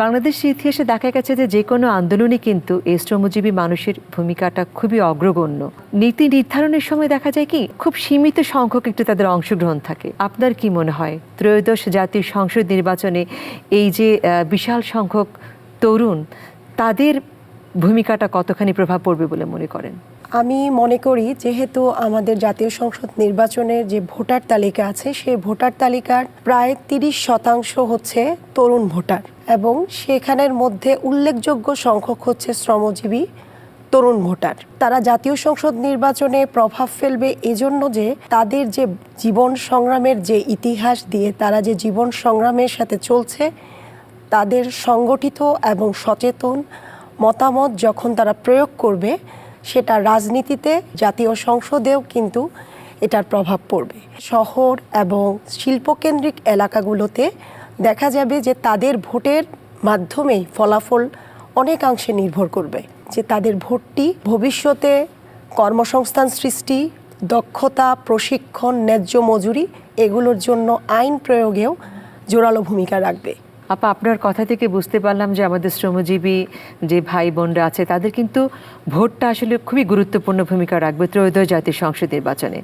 বাংলাদেশের ইতিহাসে দেখা গেছে যে যে কোনো আন্দোলনে কিন্তু এই শ্রমজীবী মানুষের ভূমিকাটা খুবই অগ্রগণ্য। নীতি নির্ধারণের সময় দেখা যায় কি, খুব সীমিত সংখ্যক একটু তাদের অংশগ্রহণ থাকে। আপনার কি মনে হয়? ত্রয়োদশ জাতীয় সংসদ নির্বাচনে এই যে বিশাল সংখ্যক তরুণ, তাদের ভূমিকাটা কতখানি প্রভাব পড়বে বলে মনে করেন? আমি মনে করি যেহেতু আমাদের জাতীয় সংসদ নির্বাচনের যে ভোটার তালিকা আছে, সেই ভোটার তালিকার প্রায় তিরিশ শতাংশ হচ্ছে তরুণ ভোটার এবং সেখানের মধ্যে উল্লেখযোগ্য সংখ্যক হচ্ছে শ্রমজীবী তরুণ ভোটার। তারা জাতীয় সংসদ নির্বাচনে প্রভাব ফেলবে এজন্য যে তাদের যে জীবন সংগ্রামের যে ইতিহাস দিয়ে তারা যে জীবন সংগ্রামের সাথে চলছে, তাদের সংগঠিত এবং সচেতন মতামত যখন তারা প্রয়োগ করবে, সেটা রাজনীতিতে, জাতীয় সংসদেও কিন্তু এটার প্রভাব পড়বে। শহর এবং শিল্পকেন্দ্রিক এলাকাগুলোতে দেখা যাবে যে তাদের ভোটের মাধ্যমেই ফলাফল অনেকাংশে নির্ভর করবে। যে তাদের ভোটটি ভবিষ্যতে কর্মসংস্থান সৃষ্টি, দক্ষতা, প্রশিক্ষণ, ন্যায্য মজুরি, এগুলোর জন্য আইন প্রয়োগেও জোরালো ভূমিকা রাখবে। আপা, আপনার কথা থেকে বুঝতে পারলাম যে আমাদের শ্রমজীবী যে ভাই বোনরা আছে, তাদের কিন্তু ভোটটা আসলে খুবই গুরুত্বপূর্ণ ভূমিকা রাখবে ত্রয়োদয় জাতীয় সংসদ নির্বাচনে।